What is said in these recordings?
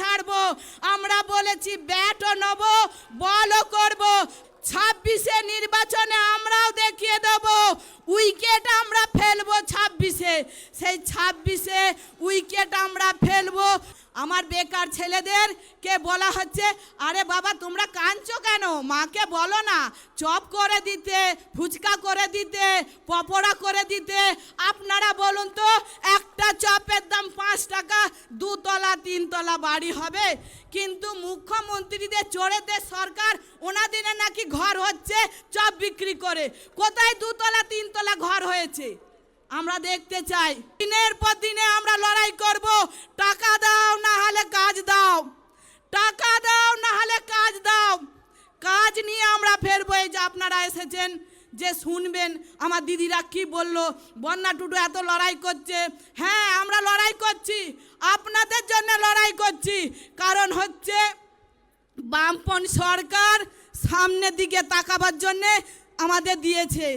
ছাড়বো। আমরা বলেছি ব্যাটও নেব, বলও করব। ছাব্বিশে নির্বাচনে আমরাও দেখিয়ে দেব, উইকেট আমরা ফেলব ছাব্বিশে। সেই ছাব্বিশে উইকেট আমরা ফেলব। আমার বেকার ছেলেদেরকে বলা হচ্ছে, আরে বাবা, তোমরা কেন? মাকে বলো না। চপ করে দিতে, ফুচকা করে দিতে পপড়া করে দিতে। আপনারা বলুন তো, একটা চপের দাম পাঁচ টাকা, দুতলা, তিনতলা বাড়ি হবে। কিন্তু মুখ্যমন্ত্রীদের চোরেদের সরকার ওনাদের নাকি ঘর হচ্ছে চপ বিক্রি করে। কোথায় দুতলা, তিনতলা ঘর হয়েছে? আমরা দেখতে চাই। দিনের পর দিনে আমরা লড়াই করব। টাকা দাও, না হলে কাজ এসেছেন যে শুনবেন, আমার দিদিরা কি বলল, বন্যা টুটু এত লড়াই করছে। হ্যাঁ আমরা লড়াই করছি, আপনাদের জন্য লড়াই করছি। কারণ হচ্ছে বামপন সরকার সামনের দিকে তাকাবার জন্যে আমাদের দিয়েছে।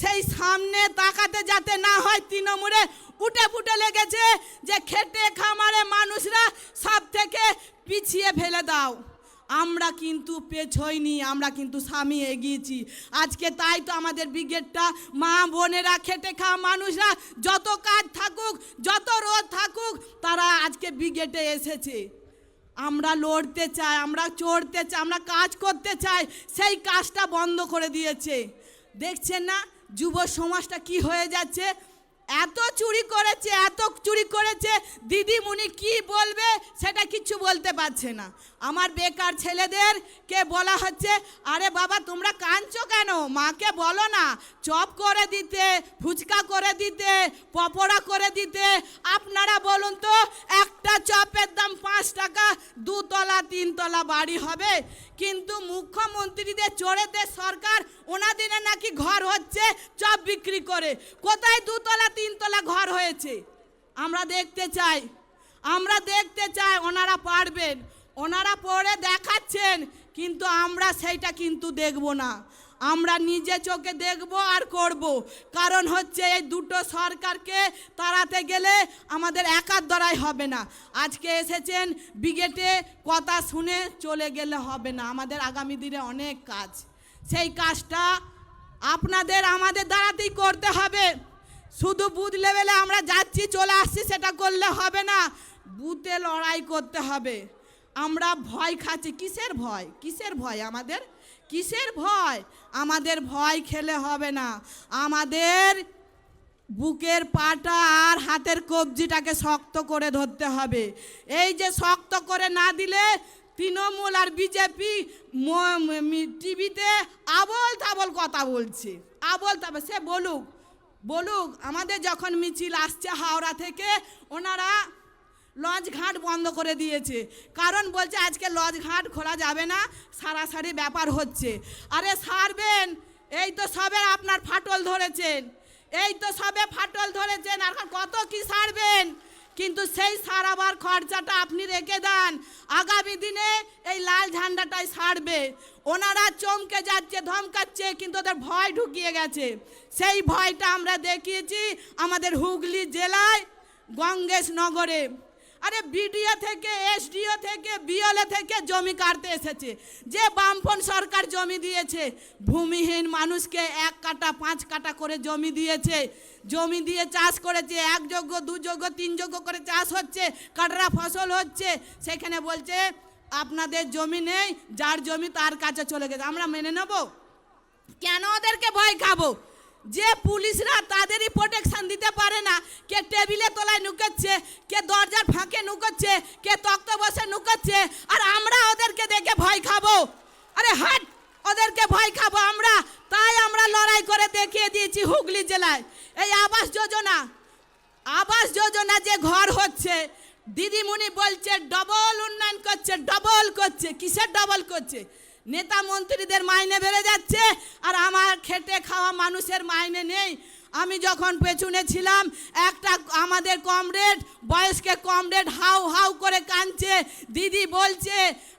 সেই সামনে তাকাতে যাতে না হয়, তৃণমূলে উঠে ফুটে লেগেছে যে খেটে খামারে মানুষরা সব থেকে পিছিয়ে ফেলে দাও। আমরা কিন্তু পেছইনি, আমরা কিন্তু স্বামী এগিয়েছি। আজকে তাই তো আমাদের ব্রিগেডটা মা বোনেরা, খেটে খাওয়া মানুষরা যত কাজ থাকুক, যত রোদ থাকুক, তারা আজকে ব্রিগেডে এসেছে। আমরা লড়তে চাই, আমরা চড়তে চাই, আমরা কাজ করতে চাই, সেই কাজটা বন্ধ করে দিয়েছে। দেখছেন না যুব সমাজটা কি হয়ে যাচ্ছে? এত চুরি করেছে, এত চুরি করেছে। দিদিমণি কি বলবে সেটা কিছু বলতে পারছে না। আমার বেকার ছেলেদের কে বলা হচ্ছে, আরে বাবা, তোমরা কাঁদছো কেন? মাকে বলো না। চপ করে দিতে, ফুচকা করে দিতে পপড়া করে দিতে। আপনারা বলুন তো, একটা চপের দাম পাঁচ টাকা দুতলা, তিনতলা বাড়ি হবে। কিন্তু মুখ্যমন্ত্রীদের চড়েতে সরকার ওনাদের নাকি ঘর হচ্ছে চপ বিক্রি করে। কোথায় দুতলা, তিনতলা ঘর হয়েছে? আমরা দেখতে চাই। আমরা দেখতে চাই ওনারা পারবেন। ওনারা পড়ে দেখাচ্ছেন, কিন্তু আমরা সেইটা কিন্তু দেখব না। আমরা নিজে চোখে দেখব আর করব। কারণ হচ্ছে এই দুটো সরকারকে তাড়াতে গেলে আমাদের একার দ্বারাই হবে না। আজকে এসেছেন বিগেটে কথা শুনে চলে গেলে হবে না। আমাদের আগামী দিনে অনেক কাজ। সেই কাজটা আপনাদের আমাদের দ্বারাতেই করতে হবে। শুধু বুথ লেভেলে আমরা যাচ্ছি, চলে আসছি, সেটা করলে হবে না। বুথে লড়াই করতে হবে। আমরা ভয় খাচ্ছি। কিসের ভয়? কিসের ভয় আমাদের? কিসের ভয়? আমাদের ভয় খেলে হবে না। আমাদের বুকের পাটা আর হাতের কবজিটাকে শক্ত করে ধরতে হবে। এই যে শক্ত করে না দিলে তৃণমূল আর বিজেপি টিভিতে আবল তাবল কথা বলছে। আবল তাবল সে বলুক বলুক, আমাদের যখন মিছিল আসছে হাওড়া থেকে, ওনারা লঞ্চ ঘাট বন্ধ করে দিয়েছে। কারণ বলছে, আজকে লঞ্চ ঘাট খোলা যাবে না, সারাসারি ব্যাপার হচ্ছে। আরে সারবেন, এই তো সবে আপনার ফাটল ধরেছেন। এই তো সবে ফাটল ধরেছেন, আর কত কি সারবেন? কিন্তু সেই সারাবার খরচাটা আপনি রেখে দেন। আগামী দিনে এই লাল ঝান্ডাটাই সারবে। ওনারা চমকে যাচ্ছে, ধমকাচ্ছে, কিন্তু ওদের ভয় ঢুকিয়ে গেছে। সেই ভয়টা আমরা দেখিয়েছি আমাদের হুগলি জেলায়, গঙ্গেশ নগরে। আরে বিডিও থেকে, এসডিও থেকে, বিএলএ থেকে জমি কাটতে এসেছে। যে বামপন সরকার জমি দিয়েছে, ভূমিহীন মানুষকে এক কাটা, পাঁচ কাটা করে জমি দিয়েছে। জমি দিয়ে চাষ করেছে, এক যোগ্য, দু যোগ্য, তিন যোগ্য করে চাষ হচ্ছে, কাটরা ফসল হচ্ছে। সেখানে বলছে, আপনাদের জমি নেই, যার জমি তার কাছে চলে গেছে। আমরা মেনে নেব? কেন ওদেরকে ভয় খাব? যে পুলিশরা তাদেরই প্রোটেকশন দিতে পারে না, কে টেবিলে তলায় নুকাচ্ছে, কে দরজার ফাঁকে নুকাচ্ছে, কে তক্ত বসে নুকাচ্ছে, আর আমরা ওদেরকে দেখে ভয় খাব। আরে হাট, ওদেরকে ভয় খাব আমরা। তাই আমরা লড়াই করে দেখিয়ে দিয়েছি হুগলি জেলায়। এই আবাস যোজনা আবাস যোজনা যে ঘর হচ্ছে, দিদিমণি বলছে, ডবল উন্নয়ন করছে, ডবল করছে। কিসের ডবল করছে? নেতা মন্ত্রীদের মাইনে বেড়ে যাচ্ছে আর আমার খেটে খাওয়া মানুষের মাইনে নেই। আমি যখন পেছনে ছিলাম, একটা আমাদের কমরেড, বয়স্কে কমরেড হাউ হাউ করে কাঁদছে। দিদি বলছে,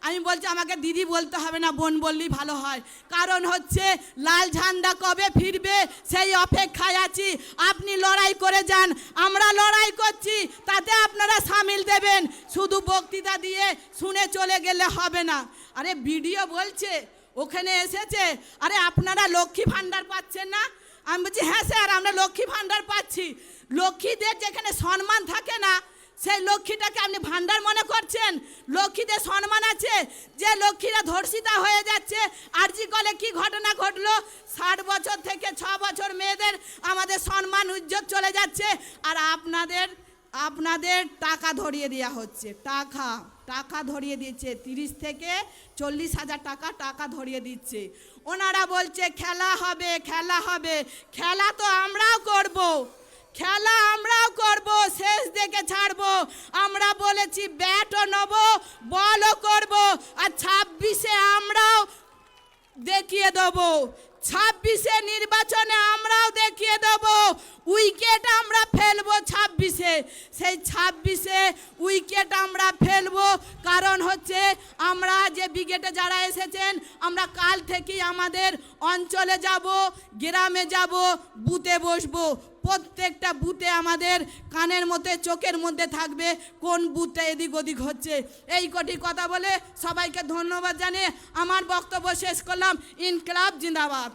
আমি বলছি, আমাকে দিদি বলতে হবে না, বোন বললেই ভালো হয়। কারণ হচ্ছে, লাল ঝান্ডা কবে ফিরবে, সেই অপেক্ষায় আছি। আপনি লড়াই করে যান, আমরা লড়াই করছি, তাতে আপনারা সামিল দেবেন। শুধু বক্তৃতা দিয়ে শুনে চলে গেলে হবে না। আরে ভিডিও বলছে, ওখানে এসেছে, আরে আপনারা লক্ষ্মী ভাণ্ডার পাচ্ছেন না? আমি বলছি হ্যাঁ স্যার, আমরা লক্ষ্মী ভাণ্ডার পাচ্ছি। লক্ষ্মীদের যেখানে সম্মান থাকে না, সেই লক্ষ্মীটাকে আপনি ভাণ্ডার মনে করছেন? লক্ষ্মীদের সম্মান আছে যে লক্ষ্মীরা ধর্ষিতা হয়ে যাচ্ছে। আর জি কলে কী ঘটনা ঘটলো? ষাট বছর থেকে ছ বছর মেয়েদের আমাদের সম্মান উজ্জ্বল চলে যাচ্ছে। আর আপনাদের আপনাদের টাকা ধরিয়ে দেওয়া হচ্ছে, টাকা। টাকা ধরিয়ে দিচ্ছে। তিরিশ থেকে চল্লিশ হাজার টাকা টাকা ধরিয়ে দিচ্ছে। ওনারা বলছে, খেলা হবে খেলা হবে। খেলা তো আমরাও করব। খেলা আমরাও করব, শেষ দেখে ছাড়বো। আমরা বলেছি, ব্যাটও নেব, বলও করব। আর ছাব্বিশে আমরাও দেখিয়ে দেবো। ছাব্বিশে নির্বাচনে আমরাও দেখিয়ে দেবো। উইকেট আমরা ফেলব ছাব্বিশে, সেই ছাব্বিশে উইকেট আমরা ফেলব। কারণ হচ্ছে, আমরা যে ব্রিগেডে যারা এসেছেন, আমরা কাল থেকেই আমাদের অঞ্চলে যাব, গ্রামে যাব, বুথে বসবো। প্রত্যেকটা বুথে আমাদের কানের মধ্যে, চোখের মধ্যে থাকবে কোন বুথটা এদিক ওদিক হচ্ছে। এই কটি কথা বলে সবাইকে ধন্যবাদ জানিয়ে আমার বক্তব্য শেষ করলাম। ইনকলাব জিন্দাবাদ।